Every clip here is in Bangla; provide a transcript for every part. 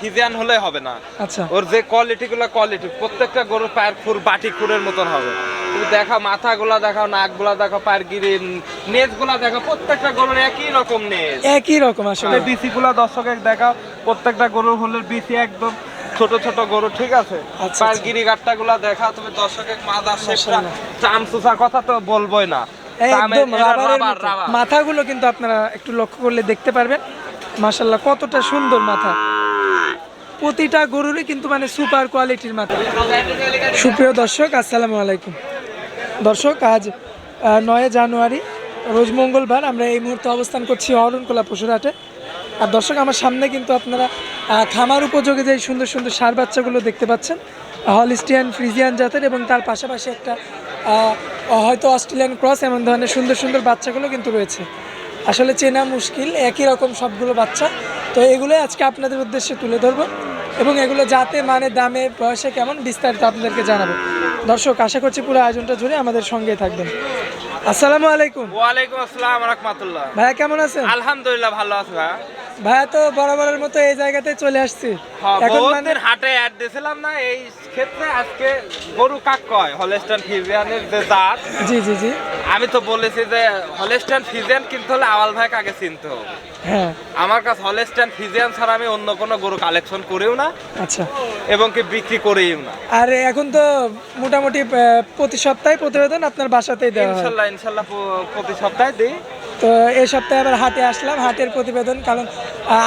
ফিজিয়ান হলে হবে না। আচ্ছা। ওর যে কোয়ালিটি গুলো কোয়ালিটি প্রত্যেকটা গরুর পায়ের খুর বাটি খুরের মতন হবে। তুমি মাথাগুলা দেখাও নাকগুলা দেখাও পায়ের গিরি নেজগুলা দেখাও প্রত্যেকটা গরুর একই রকম নেজ। একই রকম আসলে। বিসিগুলা দর্শকের দেখাও প্রত্যেকটা গরুর হলের বিসি একদম ছোট ছোট গরু ঠিক আছে? আচ্ছা, পায়ের আচ্ছা। গিরি গাট্টা গুলা দেখাও তুমি দর্শকের মাদা শেপটা মাশাআল্লাহ। চাম সুসার কথা তো বলবোই না। একদম রাবারের। মাথাগুলো কিন্তু আপনারা একটু লক্ষ্য করলে দেখতে পারবেন। মাশাল্লাহ কতটা সুন্দর মাথা। প্রতিটা গরুরই কিন্তু মানে সুপার কোয়ালিটির মাথা। সুপ্রিয় দর্শক, আসসালামু আলাইকুম। দর্শক, আজ নয় জানুয়ারি, রোজ মঙ্গলবার আমরা এই মুহূর্তে অবস্থান করছি অরণকোলা পশুরহাটে। আর দর্শক, আমার সামনে কিন্তু আপনারা খামার উপযোগী যে সুন্দর সুন্দর সার বাচ্চাগুলো দেখতে পাচ্ছেন, হলিস্টিয়ান, ফ্রিজিয়ান জাতের এবং তার পাশাপাশি একটা হয়তো অস্ট্রেলিয়ান ক্রস, এমন ধরনের সুন্দর সুন্দর বাচ্চাগুলো কিন্তু রয়েছে। আসলে চেনা মুশকিল একই রকম সবগুলো বাচ্চা। তো এগুলোই আজকে আপনাদের উদ্দেশ্যে তুলে ধরবো এবং এগুলো যাতে মানে দামে বয়সে কেমন বিস্তারিত আপনাদেরকে জানাব। দর্শক আশা করছি পুরো আয়োজনটা জুড়ে আমাদের সঙ্গে থাকবেন। আসসালামু আলাইকুম। ওয়ালাইকুম আসসালাম রাহমাতুল্লাহ। ভাইয়া কেমন আছেন? আলহামদুলিল্লাহ ভালো আছি ভাই ভাইয়া তো বরাবরের মতো এই জায়গাতে চলে আসছি। হ্যাঁ, এখন মানে হাটে অ্যাড দিয়েছিলাম না এই ক্ষেত্রে আজকে গরু কাক কয়? হলেস্টান ফিজিয়ানের যে জাত। জি জি জি। আমি তো বলেছি যে হলেস্টান ফিজিয়ান কিনতে হলে আওয়াল ভাই আগে চিনতে হবে। হ্যাঁ। আমার কাছে হলেস্টান ফিজিয়ান ছাড়া আমি অন্য কোনো গরু কালেকশন করিও না আচ্ছা। এবং কি বিক্রি করিও না। আর এখন তো মোটামুটি প্রতি সপ্তাহে প্রতিবেদন আপনার বাসাতেই দেওয়া হয়। ইনশাল্লাহ ইনশাল্লাহ প্রতি সপ্তাহে দিই। তো এই সপ্তাহে আবার হাটে আসলাম। হাটের প্রতিবেদন কারণ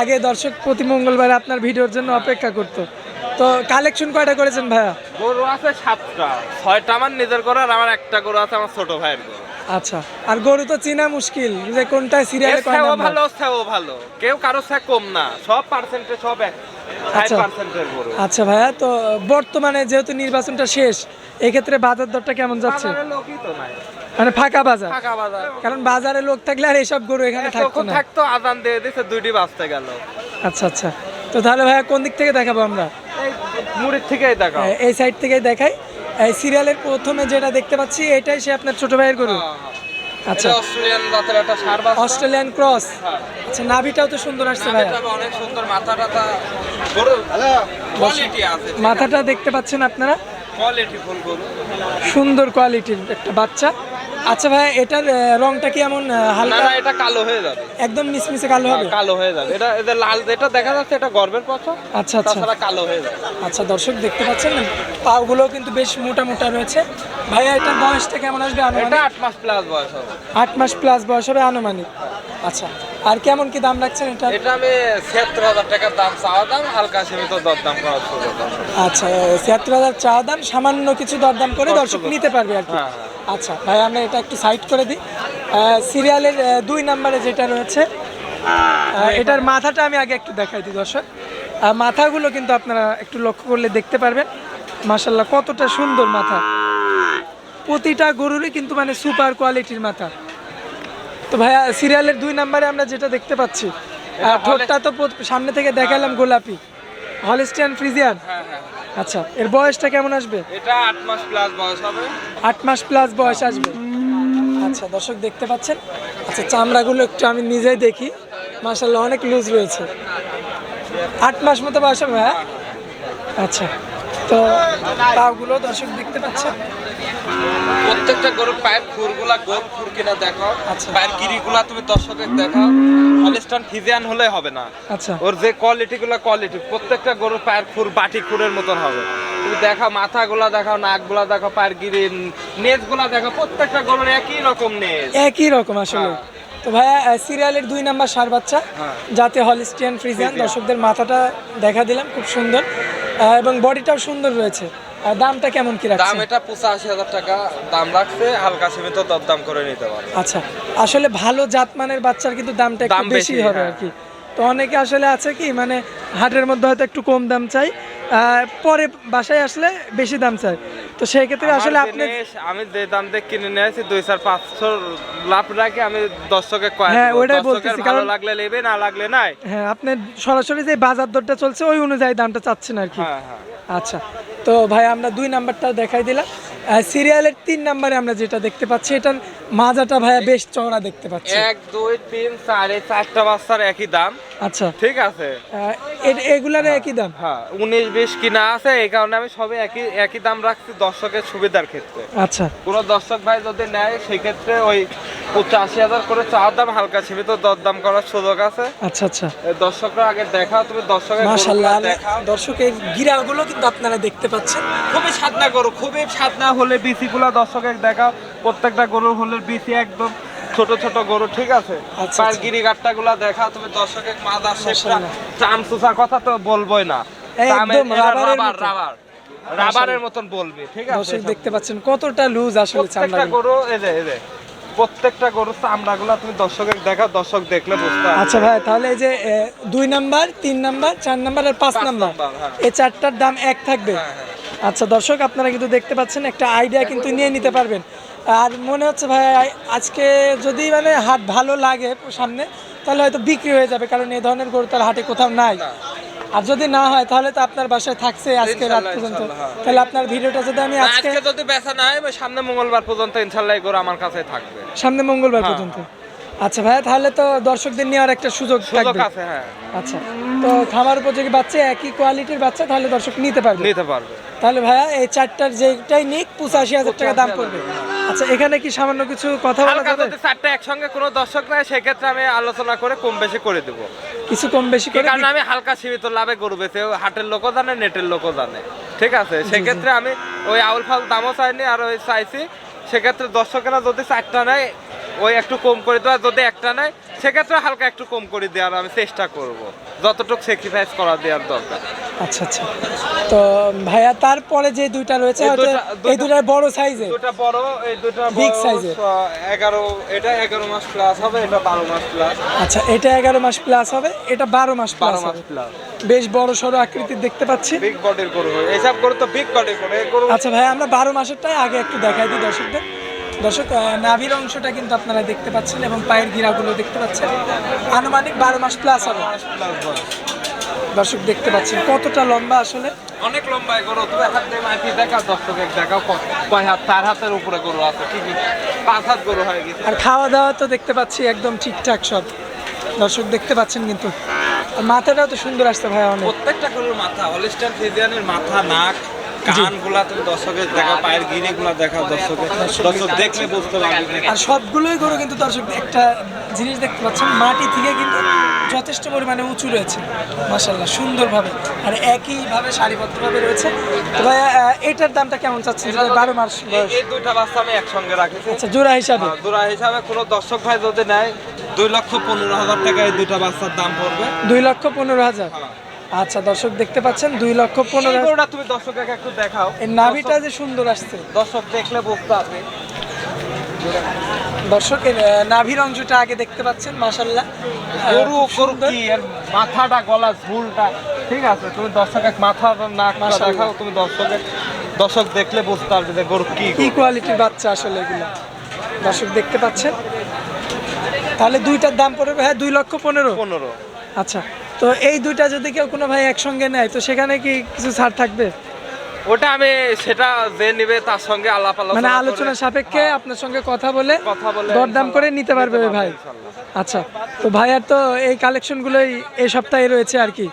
আগে দর্শক প্রতি মঙ্গলবার আপনার ভিডিওর জন্য অপেক্ষা করতো। তো কালেকশন কয়টা করেছেন ভাইয়া? গরু আছে সাতটা। ছয়টা আমার নিজের গরু আর আমার একটা গরু আছে আমার ছোট ভাইয়ের গরু। আচ্ছা আর গরু তো চেনা মুশকিল যে কোনটা সিরিয়ালে কয় নাম্বার? ভালো সেও ভালো। কেউ কারও সে কম না। সব পার্সেন্টে সব ফাইভ আচ্ছা। আচ্ছা ভাইয়া তো বর্তমানে যেহেতু নির্বাচনটা শেষ এক্ষেত্রে বাজার দরটা কেমন যাচ্ছে? লোকই তো নাই। মানে ফাঁকা বাজার। ফাঁকা বাজার। কারণ বাজারে লোক থাকলে আর এইসব গরু এখানে থাকতো না। থাকতো আদান দিয়ে দিছে দুইটি বাজতে গেল। আচ্ছা আচ্ছা। তো তাহলে ভাইয়া কোন দিক থেকে দেখাবো আমরা? এই মুড়ির থেকেই দেখো এই সাইড থেকেই দেখাই। এই সিরিয়ালের প্রথমে যেটা দেখতে পাচ্ছি এটাই সে আপনার ছোট ভাইয়ের গরু। আচ্ছা। আচ্ছা অস্ট্রেলিয়ান জাতের একটা সার অস্ট্রেলিয়ান ক্রস। হ্যাঁ। আচ্ছা নাভিটাও তো সুন্দর আসছে নামটা অনেক সুন্দর মাথা টাথা গরু কোয়ালিটি আছে মাথাটা দেখতে পাচ্ছেন আপনারা? কোয়ালিটি ফুল গরু। সুন্দর কোয়ালিটির একটা বাচ্চা। আচ্ছা ভাই এটার রংটা কি এমন হালকা? না এটা কালো হয়ে যাবে। একদম মিসমিসে কালো হবে? কালো হয়ে যাবে। এটা এদের লাল যেটা দেখা যাচ্ছে এটা গর্বের পছন্দ আচ্ছা আচ্ছা। তাছাড়া কালো হয়ে যাবে। আচ্ছা দর্শক দেখতে পাচ্ছেন পাগুলো কিন্তু বেশ মোটা মোটা রয়েছে। ভাইয়া এটার বয়সটা কেমন আসবে আনুমানিক? এটা আনুমানিক আট মাস প্লাস বয়স হবে। আট মাস প্লাস বয়স হবে আনুমানিক। আচ্ছা আর কেমন কি দাম রাখছেন এটা এটা আমি ছিয়াত্তর হাজার টাকার দাম চাওয়া দাম হালকা সীমিত দরদাম করা আচ্ছা ছিয়াত্তর হাজার চা দাম সামান্য কিছু দরদাম করে দর্শক নিতে পারবে আর কি। হ্যাঁ, আচ্ছা ভাই আমরা এটা একটু সাইড করে দিই। সিরিয়ালের দুই নম্বরে যেটা রয়েছে এটার মাথাটা আমি আগে একটু দেখাই দিই দর্শক। মাথাগুলো কিন্তু আপনারা একটু লক্ষ্য করলে দেখতে পারবেন। মাসাল্লাহ কতটা সুন্দর মাথা। প্রতিটা গরুরই কিন্তু মানে সুপার কোয়ালিটির মাথা। তো ভাইয়া সিরিয়ালের দুই নম্বরে আমরা যেটা দেখতে পাচ্ছি ঠোঁটটা তো সামনে থেকে দেখালাম গোলাপি। হলিস্টিয়ান ফ্রিজিয়ান হ্যাঁ হ্যাঁ। আচ্ছা এর বয়সটা কেমন আসবে? এটা 8 মাস প্লাস বয়স হবে। 8 মাস প্লাস বয়স আসবে। আচ্ছা দর্শক দেখতে পাচ্ছেন? আচ্ছা চামড়াগুলো একটু আমি নিজেই দেখি। মাশাআল্লাহ অনেক লুজ রয়েছে। 8 মাস মতো বয়স হবে হ্যাঁ? আচ্ছা। তো পাগুলো দর্শক দেখতে পাচ্ছেন প্রত্যেকটা গরুর পায়ের খুরগুলা গোল খুর কিনা দেখো। আচ্ছা। পায়ের গিরিগুলা তুমি দর্শকের দেখো হলিস্টান ফিজিয়ান হলে হবে না। আচ্ছা। ওর যে কোয়ালিটি গুলো কোয়ালিটি প্রত্যেকটা গরুর পায়ের খুর বাটি খুরের মতন হবে। তুমি দেখাও মাথাগুলা দেখাও নাকগুলা দেখো পায়ের গিরি নেজগুলা দেখো প্রত্যেকটা গরুর একই রকম নেজ। একই রকম আসলে। হ্যাঁ। তো ভাইয়া সিরিয়ালের দুই নাম্বার সার বাচ্চা। যাতে হলিস্টিয়ান ফ্রিজিয়ান দর্শকদের মাথাটা দেখা দিলাম খুব সুন্দর। এবং বডিটাও সুন্দর রয়েছে। আর দামটা কেমন কি দাম রাখছে এটা পঁচাশি হাজার টাকা দাম রাখছে হালকা সীমিত দরদাম করে নিতে পারো আচ্ছা আসলে ভালো জাতমানের বাচ্চার কিন্তু দামটা একটু দাম বেশি বেশি, হবে হ্যাঁ। আর কি। তো অনেকে আসলে আছে কি মানে হাটের মধ্যে হয়তো একটু কম দাম চাই আহ, পরে বাসায় আসলে বেশি দাম চাই তো সেই ক্ষেত্রে আসলে আপনি আমি যে দাম দিয়ে কিনে নিয়েছি দুই চার পাঁচশো লাভ রাখি আমি দর্শকে কয় হ্যাঁ, ওইটাই বলতেছি, কারণ- লাগলে নেবে না লাগলে নাই। হ্যাঁ আপনি সরাসরি যে বাজার দরটা চলছে ওই অনুযায়ী দামটা চাচ্ছেন আর কি। হ্যাঁ হ্যাঁ। আচ্ছা তো ভাই আমরা দুই নাম্বারটা দেখাই দিলাম। সিরিয়ালের তিন নাম্বারে আমরা যেটা দেখতে পাচ্ছি এটার মাজাটা ভাইয়া বেশ চওড়া দেখতে পাচ্ছি। এক দুই তিন সাড়ে চারটা বাচ্চার একই দাম। আচ্ছা। ঠিক আছে। এগুলার একই দাম? হ্যাঁ উনিশ বিশ কিনা আছে এই কারণে আমি সবে একই একই দাম রাখছি দর্শকের সুবিধার ক্ষেত্রে। আচ্ছা। কোনো দর্শক ভাই যদি নেয় সেক্ষেত্রে ওই পঁচাশি হাজার করে দাম হালকা সীমিত দরদাম করার সুযোগ আছে। আচ্ছা আচ্ছা। দর্শকরা আগে দেখাও তুমি দর্শকের দেখাও। দর্শকের গিরাগুলো কিন্তু আপনারা দেখতে পাচ্ছেন। খুবই সাদনা গরু খুবই সাদনা হলে বিসি গুলা দর্শকের দেখাও। প্রত্যেকটা গরুর হলে বিসি একদম ছোট ছোট গরু ঠিক আছে? আচ্ছা, আচ্ছা। গুলা দেখাও তুমি দর্শকের মাদার চাম সুসার কথা তো বলবোই না। একদম রাবার রাবার। রাবারের মতন বলবি ঠিক আছে? দর্শক দেখতে পাচ্ছেন কতটা লুজ আসলে চামড়া গরু এই যে এই যে। প্রত্যেকটা গরুর চামড়া গুলা তুমি দর্শকের দেখা দর্শক দেখলে বুঝতে আচ্ছা ভাই তাহলে এই যে দুই নাম্বার তিন নাম্বার চার নাম্বার আর পাঁচ নাম্বার হ্যাঁ। এই চারটার দাম এক থাকবে? আচ্ছা দর্শক আপনারা কিন্তু দেখতে পাচ্ছেন একটা আইডিয়া কিন্তু নিয়ে নিতে পারবেন। আর মনে হচ্ছে ভাই আজকে যদি মানে হাট ভালো লাগে সামনে তাহলে হয়তো বিক্রি হয়ে যাবে কারণ এই ধরনের গরু তার হাটে কোথাও নাই। আর যদি না হয় তাহলে তো আপনার বাসায় থাকছে আজকে রাত পর্যন্ত। হ্যাঁ। তাহলে আপনার ভিডিওটা যদি আমি আজকে যদি বেচা না হয় সামনে মঙ্গলবার পর্যন্ত ইনশাল্লাহ এই গরু আমার কাছে থাকবে। সামনে মঙ্গলবার হ্যাঁ। পর্যন্ত। আচ্ছা ভাইয়া তাহলে তো দর্শকদের নেওয়ার একটা সুযোগ সুযোগ থাকবে। আছে হ্যাঁ। আচ্ছা তো খামার উপযোগী বাচ্চা একই কোয়ালিটির বাচ্চা তাহলে দর্শক নিতে পারবে। নিতে পারবে। তাহলে ভাইয়া এই চারটার যেটাই নিক পঁচাশি হাজার টাকা দাম পড়বে। আচ্ছা এখানে কি সামান্য কিছু কথা বলা যাবে? যদি চারটা একসঙ্গে কোনো দর্শক নাই সেক্ষেত্রে আমি আলোচনা করে কম বেশি করে দেবো। কিছু কম বেশি করে কারণ আমি হালকা সীমিত লাভে গরু বেছে হাটের লোকও জানে নেটের লোকও জানে। ঠিক আছে? সেক্ষেত্রে আমি ওই আউল ফাল দামও চাইনি আর ওই চাইছি সেক্ষেত্রে দর্শকেরা যদি চারটা নেয় ওই একটু কম করে দেওয়া যদি একটা নেয় সেক্ষেত্রে হালকা একটু কম করে দেওয়ার আমি চেষ্টা করব। যতটুকু স্যাক্রিফাইস করা দেওয়ার দরকার। আচ্ছা আচ্ছা। তো ভাইয়া তারপরে যে দুইটা রয়েছে এই দুইটা- দুটার বড় সাইজে দুটা বড় এই দুটা Big বড় size এর। এটা এগারো মাস প্লাস হবে এটা বারো মাস প্লাস আচ্ছা এটা এগারো মাস প্লাস হবে এটা বারো মাস বারো প্লাস মাস প্লাস বেশ বড় সড়ো আকৃতির দেখতে পাচ্ছি। বিগ বডির গরু এইসব গরু তো বিগ বডির গরু। আচ্ছা ভাই আমরা বারো মাসেরটাই আগে একটু দেখাই দিই দর্শকদের। দর্শক নাভির অংশটা কিন্তু আপনারা দেখতে পাচ্ছেন এবং পায়ের গিরাগুলো দেখতে পাচ্ছেন। আনুমানিক বারো মাস প্লাস হবে। দর্শক দেখতে পাচ্ছেন। কতটা লম্বা আসলে? অনেক লম্বা গরু তুমি হাত দিয়ে মাটি দেখা এক দেখাও কয় হাত? চার হাতের উপরে গরু আছে কি কি? পাঁচ হাত গরু হয়ে গেছে। আর খাওয়া দাওয়া তো দেখতে পাচ্ছি একদম ঠিকঠাক সব। দর্শক দেখতে পাচ্ছেন কিন্তু। আর মাথাটাও তো সুন্দর আসছে ভাই অনেক। প্রত্যেকটা গরুর মাথা অলিস্টার ফিজিয়ানের মাথা নাক কানগুলা তুমি দর্শকের দেখা পায়ের গিরি গুলা দেখাও দর্শকের দর্শক দেখলে বুঝতে পারবে। আর সবগুলোই গরু কিন্তু দর্শক একটা জিনিস দেখতে পাচ্ছেন মাটি থেকে কিন্তু যথেষ্ট পরিমাণে উঁচু রয়েছে মাসাল্লাহ সুন্দরভাবে। আর একইভাবে সারিবদ্ধভাবে রয়েছে। এটার দামটা কেমন চাচ্ছেন? বারো মাস এই- দুইটা বাচ্চা আমি একসঙ্গে রাখেছি। আচ্ছা জোড়া হিসাবে? আহ, জোড়া হিসাবে কোনো দর্শক ভাই যদি নেয় দুই লক্ষ পনেরো হাজার টাকা এই দুইটা বাচ্চার দাম পড়বে। দুই লক্ষ পনেরো হাজার। আচ্ছা দর্শক দেখতে পাচ্ছেন দুই লক্ষ পনেরো গরুটা তুমি দর্শককে একটু দেখাও। এই নাভিটা যে সুন্দর আসছে। দর্শক দেখলে বুঝতে পারবে। দর্শকের নাভির অংশটা আগে দেখতে পাচ্ছেন মাসাল্লাহ গরু গরু কি? এর মাথাটা গলা ঝুলটা ঠিক আছে? তুমি দর্শকের মাথার নাক। দেখাও তুমি দর্শকের দর্শক দেখলে বুঝতে পারবে যে গরু কি কি কোয়ালিটির বাচ্চা আসলে এগুলো। দর্শক দেখতে পাচ্ছেন। তাহলে দুইটার দাম পড়বে হ্যাঁ দুই লক্ষ পনেরো। পনেরো। আচ্ছা। তো এই দুইটা যদি কেউ কোনো ভাই একসঙ্গে নেয় তো সেখানে কি কিছু ছাড় থাকবে? ওটা আমি সেটা যে নিবে তার সঙ্গে আলাপ আলোচনা মানে আলোচনা সাপেক্ষে আপনার সঙ্গে কথা বলে কথা বলে দরদাম করে নিতে পারবে ভাই। আচ্ছা তো ভাই আর তো এই কালেকশনগুলোই এই সপ্তাহে রয়েছে আর কি।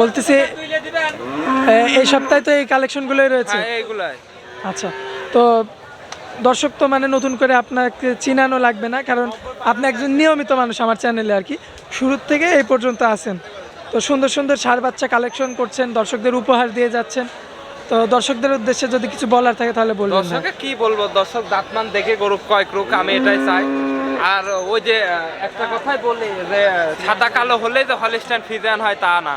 বলতেছি এই সপ্তাহে তো এই কালেকশনগুলোই রয়েছে। হ্যাঁ আচ্ছা তো দর্শক তো মানে নতুন করে আপনাকে চিনানো লাগবে না, কারণ আপনি একজন নিয়মিত মানুষ আমার চ্যানেলে আর কি। শুরুর থেকে এই পর্যন্ত আছেন। তো সুন্দর সুন্দর সার বাচ্চা কালেকশন করছেন, দর্শকদের উপহার দিয়ে যাচ্ছেন। তো দর্শকদের উদ্দেশ্যে যদি কিছু বলার থাকে তাহলে বলবেন না দর্শকে কি বলব, দর্শক দাঁতমান দেখে গরু কয় ক্রুক, আমি এটাই চাই। আর ওই যে একটা কথাই বলি যে সাদা কালো হলেই যে হলিস্টাইন ফিজিয়ান হয় তা না।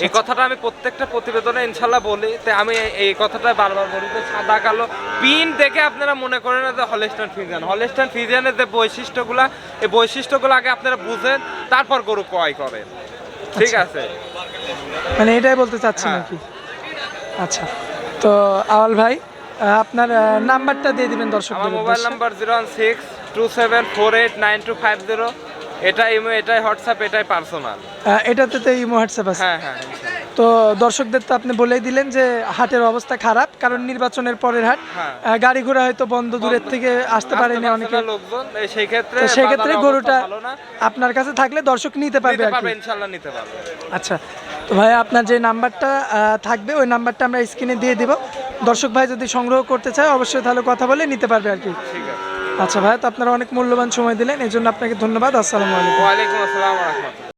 এই কথাটা আমি প্রত্যেকটা প্রতিবেদনে ইনশাল্লাহ বলি তো আমি এই- কথাটা বারবার বলি যে সাদা কালো পিন দেখে আপনারা মনে করেন না যে হলিস্টান ফিজিয়ান হলিস্টান ফিজিয়ানের যে বৈশিষ্ট্যগুলো এই বৈশিষ্ট্যগুলো আগে আপনারা বুঝেন তারপর গরু ক্রয় করেন। ঠিক আছে? মানে এটাই বলতে চাচ্ছি হ্যাঁ। নাকি আচ্ছা। তো আওয়াল ভাই আপনার নাম্বারটা দিয়ে দিবেন দর্শক আমার mobile number zero one six two seven four eight nine two five zero. এটাই ইমো এটাই হোয়াটসঅ্যাপ এটাই পার্সোনাল। এটাতে তো ইমো হোয়াটসঅ্যাপ আছে। হ্যাঁ হ্যাঁ। তো দর্শকদের তো আপনি বলেই দিলেন যে হাটের অবস্থা খারাপ কারণ নির্বাচনের পরের হাট হ্যাঁ। গাড়ি ঘোড়া হয়তো বন্ধ দূরের থেকে আসতে পারেনি অনেকে। লোকজন সেই ক্ষেত্রে তো সেক্ষেত্রে গরুটা। আপনার কাছে থাকলে দর্শক নিতে পারবে পারবে নিতে পারবে। আচ্ছা তো ভাই আপনার যে নাম্বারটা থাকবে ওই নাম্বারটা আমরা স্ক্রিনে দিয়ে দিব। দর্শক ভাই যদি সংগ্রহ করতে চায় অবশ্যই তাহলে কথা বলে নিতে পারবে আর কি। ঠিক আছে। আচ্ছা ভাই, তো আপনারা অনেক মূল্যবান সময় দিলেন এই জন্য আপনাকে ধন্যবাদ। আসসালামু আলাইকুম। ওয়ালাইকুম আসসালাম